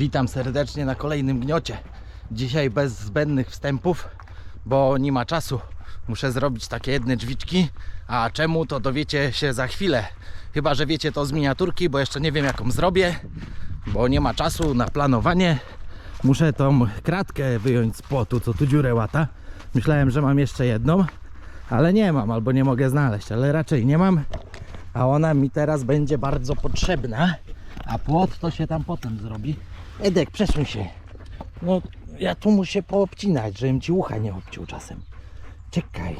Witam serdecznie na kolejnym gniocie. Dzisiaj bez zbędnych wstępów, bo nie ma czasu. Muszę zrobić takie jedne drzwiczki. A czemu to dowiecie się za chwilę. Chyba, że wiecie to z miniaturki, bo jeszcze nie wiem jaką zrobię, bo nie ma czasu na planowanie. Muszę tą kratkę wyjąć z płotu, co tu dziurę łata. Myślałem, że mam jeszcze jedną, ale nie mam, albo nie mogę znaleźć, ale raczej nie mam. A ona mi teraz będzie bardzo potrzebna. A płot to się tam potem zrobi. Edek, przesuń się. No, ja tu muszę poobcinać, żebym ci ucha nie obciął czasem. Czekaj.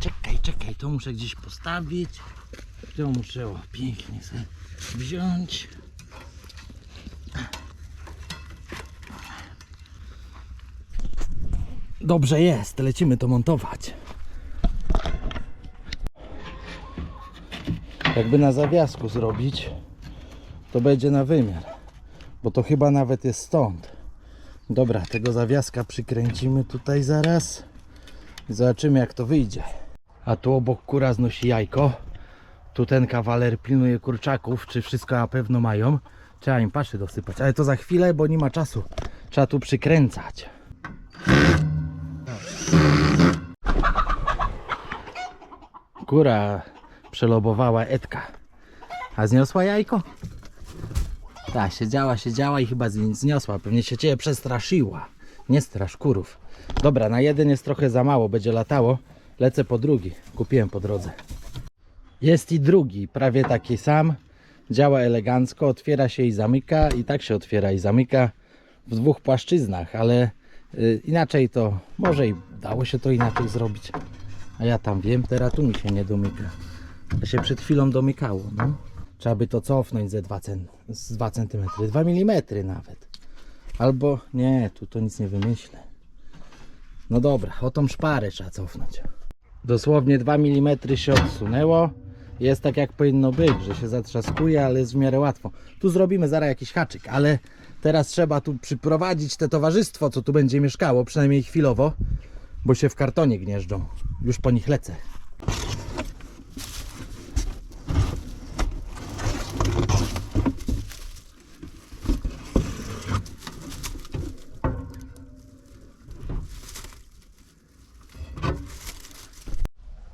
Czekaj, czekaj, to muszę gdzieś postawić. To muszę o, pięknie sobie wziąć. Dobrze jest, lecimy to montować. Jakby na zawiasku zrobić, to będzie na wymiar. Bo to chyba nawet jest stąd. Dobra, tego zawiaska przykręcimy tutaj zaraz. Zobaczymy jak to wyjdzie. A tu obok kura znosi jajko. Tu ten kawaler pilnuje kurczaków, czy wszystko na pewno mają. Trzeba im paszy dosypać, ale to za chwilę, bo nie ma czasu. Trzeba tu przykręcać. Kura przelobowała Edka. A zniosła jajko? Tak, siedziała, siedziała i chyba zniosła. Pewnie się ciebie przestraszyła. Nie strasz kurów. Dobra, na jeden jest trochę za mało, będzie latało. Lecę po drugi. Kupiłem po drodze. Jest i drugi, prawie taki sam. Działa elegancko, otwiera się i zamyka. I tak się otwiera i zamyka w dwóch płaszczyznach, ale y, inaczej to, może i dało się to inaczej zrobić. A ja tam wiem, teraz tu mi się nie domyka. To się przed chwilą domykało, no. Trzeba by to cofnąć ze 2 cm, z 2 cm, 2 mm nawet. Albo nie, tu to nic nie wymyślę. No dobra, o tą szparę trzeba cofnąć. Dosłownie 2 mm się odsunęło. Jest tak jak powinno być, że się zatrzaskuje, ale jest w miarę łatwo. Tu zrobimy zaraz jakiś haczyk, ale teraz trzeba tu przyprowadzić te towarzystwo, co tu będzie mieszkało, przynajmniej chwilowo, bo się w kartonie gnieżdżą. Już po nich lecę.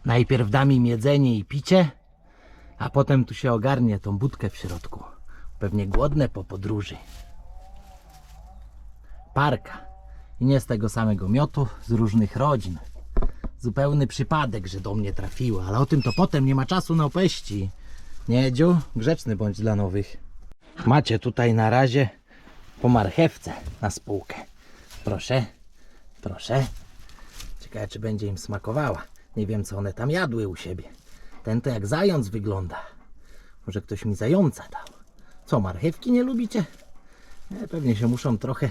Najpierw dam im jedzenie i picie, a potem tu się ogarnie tą budkę w środku. Pewnie głodne po podróży. Parka. I nie z tego samego miotu, z różnych rodzin. Zupełny przypadek, że do mnie trafiła, ale o tym to potem nie ma czasu na opieści. Nie, Dziu? Grzeczny bądź dla nowych. Macie tutaj na razie po marchewce na spółkę. Proszę, proszę. Ciekawe, czy będzie im smakowała. Nie wiem, co one tam jadły u siebie. Ten to jak zając wygląda. Może ktoś mi zająca dał. Co, marchewki nie lubicie? Nie, pewnie się muszą trochę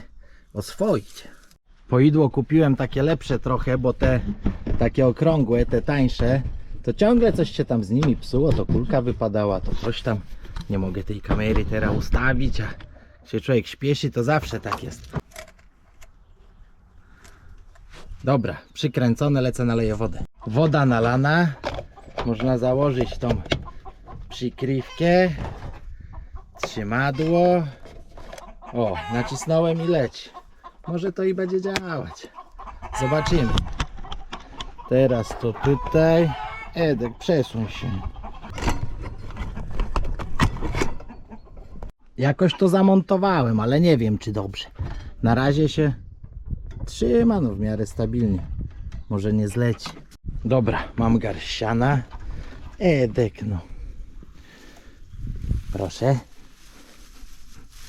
oswoić. Poidło kupiłem takie lepsze trochę, bo te takie okrągłe, te tańsze, to ciągle coś się tam z nimi psuło, to kulka wypadała, to coś tam. Nie mogę tej kamery teraz ustawić, a się człowiek śpieszy, to zawsze tak jest. Dobra, przykręcone, lecę naleję wodę. Woda nalana. Można założyć tą przykrywkę. Trzymadło. O, nacisnąłem i leć. Może to i będzie działać. Zobaczymy. Teraz to tutaj. Edek, przesuń się. Jakoś to zamontowałem, ale nie wiem czy dobrze. Na razie się trzyma no w miarę stabilnie. Może nie zleci. Dobra, mam garść siana. Edek, no. Proszę.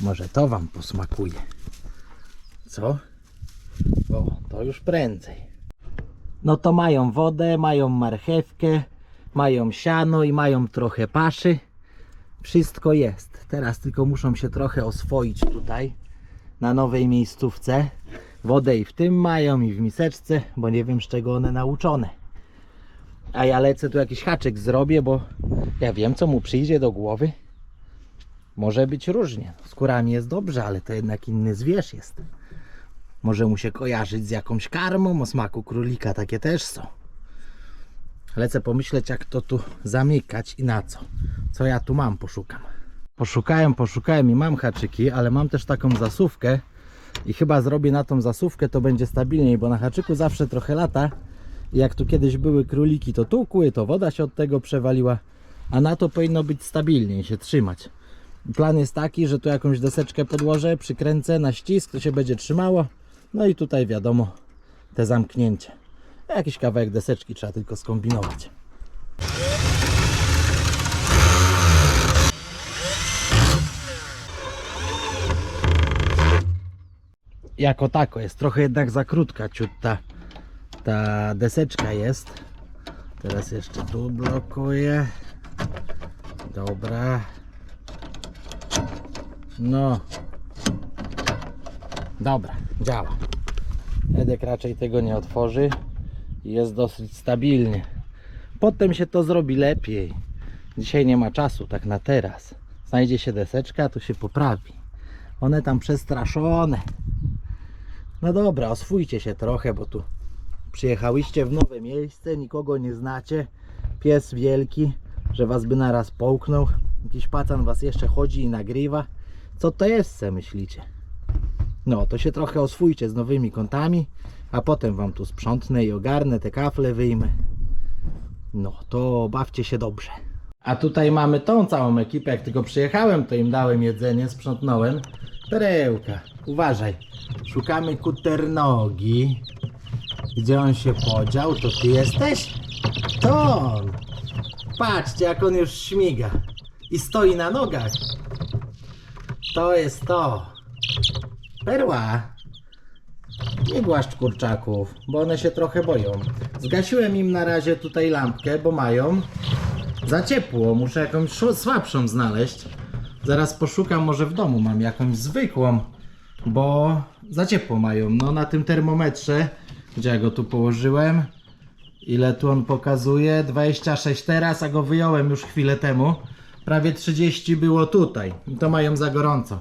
Może to wam posmakuje. Co? O, to już prędzej. No to mają wodę, mają marchewkę, mają siano i mają trochę paszy. Wszystko jest. Teraz tylko muszą się trochę oswoić tutaj na nowej miejscówce. Wodę i w tym mają, i w miseczce, bo nie wiem z czego one nauczone. A ja lecę tu jakiś haczyk zrobię, bo ja wiem co mu przyjdzie do głowy. Może być różnie. Z kurami jest dobrze, ale to jednak inny zwierz jest. Może mu się kojarzyć z jakąś karmą o smaku królika, takie też są. Lecę pomyśleć jak to tu zamykać i na co. Co ja tu mam, poszukam. Poszukałem, poszukałem i mam haczyki, ale mam też taką zasuwkę i chyba zrobię na tą zasuwkę, to będzie stabilniej, bo na haczyku zawsze trochę lata. Jak tu kiedyś były króliki, to tukły, to woda się od tego przewaliła, a na to powinno być stabilniej, się trzymać. Plan jest taki, że tu jakąś deseczkę podłożę, przykręcę na ścisk, to się będzie trzymało. No i tutaj wiadomo, te zamknięcie. Jakiś kawałek deseczki trzeba tylko skombinować. Jako tako jest trochę jednak za krótka ciut ta, ta deseczka jest. Teraz jeszcze tu blokuję. Dobra. No. Dobra, działa. Edek raczej tego nie otworzy. Jest dosyć stabilnie. Potem się to zrobi lepiej. Dzisiaj nie ma czasu, tak na teraz. Znajdzie się deseczka, to się poprawi. One tam przestraszone. No dobra, oswójcie się trochę, bo tu przyjechałyście w nowe miejsce, nikogo nie znacie. Pies wielki, że was by naraz połknął. Jakiś pacan was jeszcze chodzi i nagrywa. Co to jest, se myślicie? No, to się trochę oswójcie z nowymi kątami, a potem wam tu sprzątnę i ogarnę, te kafle wyjmę. No, to bawcie się dobrze. A tutaj mamy tą całą ekipę, jak tylko przyjechałem, to im dałem jedzenie, sprzątnąłem. Perełka, uważaj. Szukamy kuternogi. Gdzie on się podział? To ty jesteś? To on. Patrzcie, jak on już śmiga. I stoi na nogach. To jest to. Perła. Nie głaszcz kurczaków, bo one się trochę boją. Zgasiłem im na razie tutaj lampkę, bo mają za ciepło. Muszę jakąś słabszą znaleźć. Zaraz poszukam, może w domu mam jakąś zwykłą, bo za ciepło mają. No na tym termometrze, gdzie ja go tu położyłem, ile tu on pokazuje? 26 teraz, a go wyjąłem już chwilę temu. Prawie 30 było tutaj. To mają za gorąco.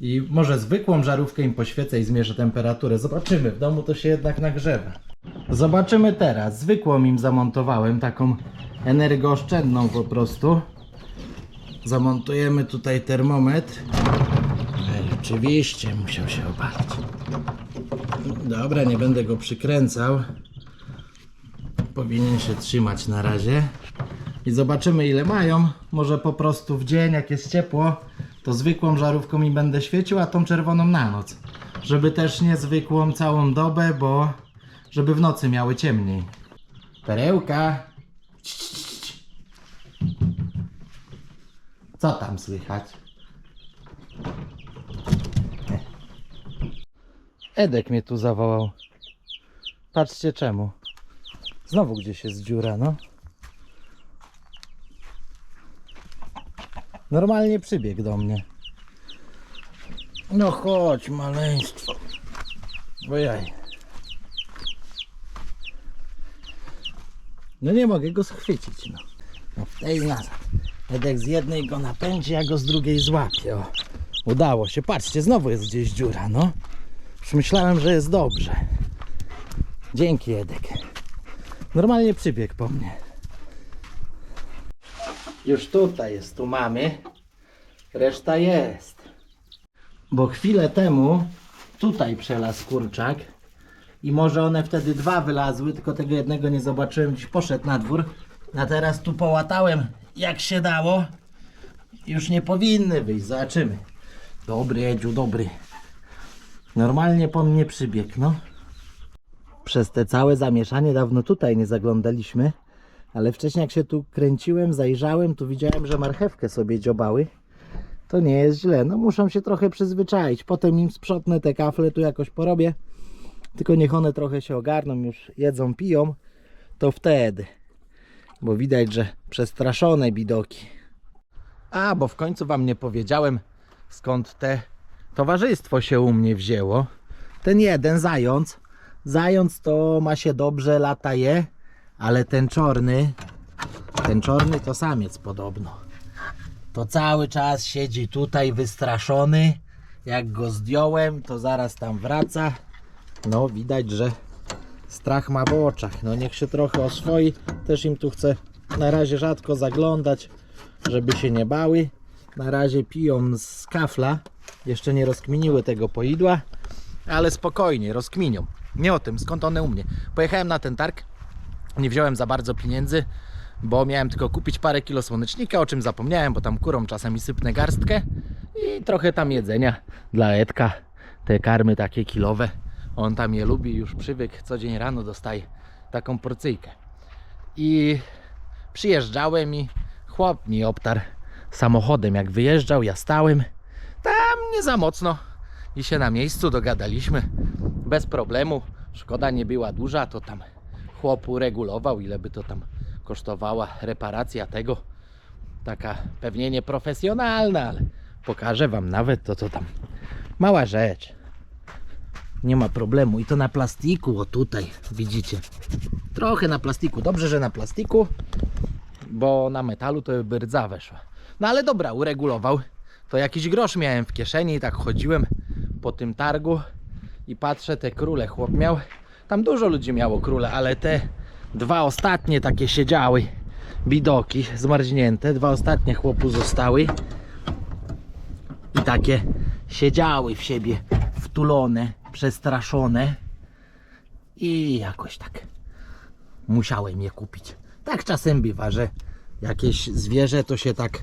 I może zwykłą żarówkę im poświecę i zmierzę temperaturę. Zobaczymy, w domu to się jednak nagrzewa. Zobaczymy teraz. Zwykłą im zamontowałem, taką energooszczędną po prostu. Zamontujemy tutaj termometr. Ej, oczywiście musiał się opalić. Dobra, nie będę go przykręcał. Powinien się trzymać na razie. I zobaczymy ile mają. Może po prostu w dzień, jak jest ciepło, to zwykłą żarówką mi będę świecił, a tą czerwoną na noc. Żeby też nie zwykłą całą dobę, bo żeby w nocy miały ciemniej. Perełka. Co tam słychać? Edek mnie tu zawołał. Patrzcie czemu. Znowu gdzieś jest dziura, no. Normalnie przybiegł do mnie. No chodź, maleństwo. Ojaj. No nie mogę go schwycić, no. No w tej nazad. Edek z jednej go napędzi, a go z drugiej złapie. O, udało się. Patrzcie, znowu jest gdzieś dziura, no. Myślałem, że jest dobrze. Dzięki, Edek. Normalnie przybiegł po mnie. Już tutaj jest, tu mamy. Reszta jest. Bo chwilę temu tutaj przelazł kurczak i może one wtedy dwa wylazły, tylko tego jednego nie zobaczyłem, gdzieś poszedł na dwór. A teraz tu połatałem jak się dało. Już nie powinny wyjść, zobaczymy. Dobry Edziu, dobry. Normalnie po mnie przybiegł, no. Przez te całe zamieszanie dawno tutaj nie zaglądaliśmy. Ale wcześniej jak się tu kręciłem, zajrzałem, tu widziałem, że marchewkę sobie dziobały. To nie jest źle. No muszą się trochę przyzwyczaić. Potem im sprzątnę te kafle, tu jakoś porobię. Tylko niech one trochę się ogarną, już jedzą, piją. To wtedy. Bo widać, że przestraszone bidoki. A, bo w końcu wam nie powiedziałem, skąd te towarzystwo się u mnie wzięło. Ten jeden zając. Zając to ma się dobrze, lata je. Ale ten czarny, ten czarny to samiec podobno. To cały czas siedzi tutaj wystraszony. Jak go zdjąłem, to zaraz tam wraca. No widać, że strach ma w oczach. No niech się trochę oswoi. Też im tu chcę na razie rzadko zaglądać, żeby się nie bały. Na razie piją z kafla. Jeszcze nie rozkminiły tego poidła, ale spokojnie, rozkminią. Nie o tym, skąd one u mnie. Pojechałem na ten targ, nie wziąłem za bardzo pieniędzy, bo miałem tylko kupić parę kilo słonecznika, o czym zapomniałem, bo tam kurą czasami sypnę garstkę i trochę tam jedzenia dla Edka. Te karmy takie kilowe. On tam je lubi, już przywyk. Co dzień rano dostaje taką porcyjkę. I przyjeżdżałem i chłop mi obtarł samochodem. Jak wyjeżdżał, ja stałem nie za mocno i się na miejscu dogadaliśmy bez problemu. Szkoda nie była duża, to tam chłop uregulował, ile by to tam kosztowała reparacja tego. Taka pewnie nieprofesjonalna, ale pokażę Wam nawet to, co tam. Mała rzecz. Nie ma problemu. I to na plastiku, o tutaj, widzicie. Trochę na plastiku. Dobrze, że na plastiku, bo na metalu to by rdza weszła. No ale dobra, uregulował. To jakiś grosz miałem w kieszeni i tak chodziłem po tym targu i patrzę, te króle chłop miał. Tam dużo ludzi miało króle, ale te dwa ostatnie takie siedziały. Bidoki zmarznięte. Dwa ostatnie chłopu zostały. I takie siedziały w siebie wtulone, przestraszone. I jakoś tak musiałem je kupić. Tak czasem bywa, że jakieś zwierzę to się tak.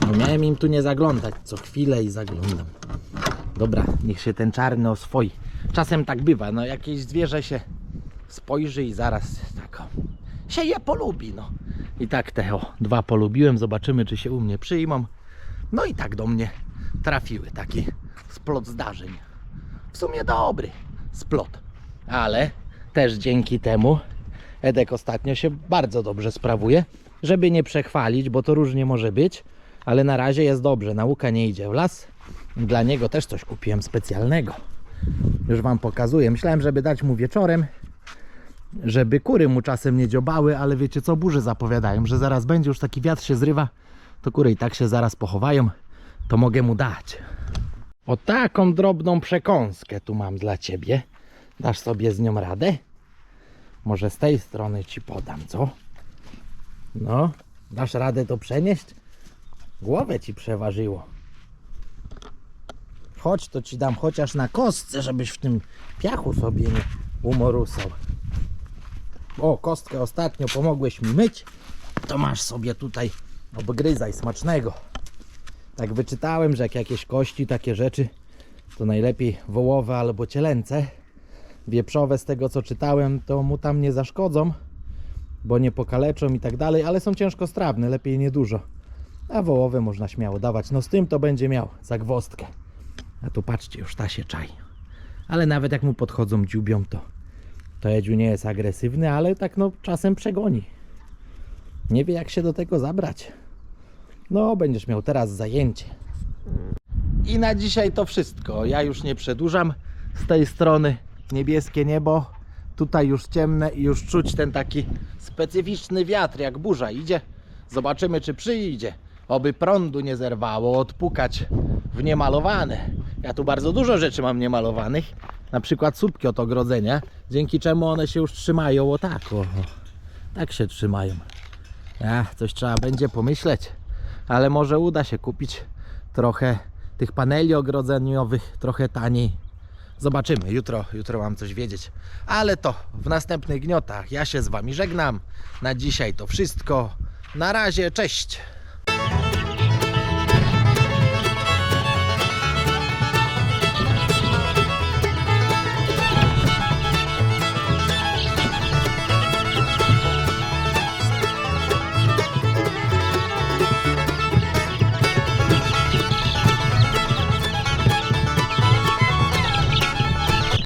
No miałem im tu nie zaglądać co chwilę i zaglądam. Dobra, niech się ten czarny oswoi. Czasem tak bywa, no jakieś zwierzę się spojrzy i zaraz tak o, się je polubi, no. I tak te o, dwa polubiłem, zobaczymy czy się u mnie przyjmą. No i tak do mnie trafiły taki splot zdarzeń. W sumie dobry splot, ale też dzięki temu Edek ostatnio się bardzo dobrze sprawuje, żeby nie przechwalić, bo to różnie może być, ale na razie jest dobrze, nauka nie idzie w las. Dla niego też coś kupiłem specjalnego. Już Wam pokazuję. Myślałem, żeby dać mu wieczorem, żeby kury mu czasem nie dziobały, ale wiecie co, burze zapowiadają, że zaraz będzie, już taki wiatr się zrywa, to kury i tak się zaraz pochowają, to mogę mu dać. O taką drobną przekąskę tu mam dla Ciebie. Dasz sobie z nią radę? Może z tej strony Ci podam, co? No, dasz radę to przenieść? Głowę Ci przeważyło. Chodź, to Ci dam chociaż na kostce, żebyś w tym piachu sobie nie umorusał. O, kostkę ostatnio pomogłeś mi myć. To masz sobie tutaj obgryzaj smacznego. Tak wyczytałem, że jak jakieś kości, takie rzeczy, to najlepiej wołowe albo cielęce. Wieprzowe z tego co czytałem, to mu tam nie zaszkodzą, bo nie pokaleczą i tak dalej, ale są ciężkostrawne, lepiej niedużo. A wołowe można śmiało dawać. No z tym to będzie miał zagwozdkę. A tu patrzcie, już ta się czai. Ale nawet jak mu podchodzą dziubią, to to Edziu nie jest agresywny, ale tak no czasem przegoni. Nie wie jak się do tego zabrać. No, będziesz miał teraz zajęcie. I na dzisiaj to wszystko. Ja już nie przedłużam. Z tej strony niebieskie niebo. Tutaj już ciemne i już czuć ten taki specyficzny wiatr, jak burza idzie. Zobaczymy, czy przyjdzie. Oby prądu nie zerwało, odpukać w niemalowane. Ja tu bardzo dużo rzeczy mam niemalowanych. Na przykład słupki od ogrodzenia, dzięki czemu one się już trzymają o tak. O. Tak się trzymają. Ja, coś trzeba będzie pomyśleć, ale może uda się kupić trochę tych paneli ogrodzeniowych, trochę taniej. Zobaczymy, jutro, jutro mam coś wiedzieć. Ale to w następnych gniotach ja się z Wami żegnam. Na dzisiaj to wszystko. Na razie, cześć!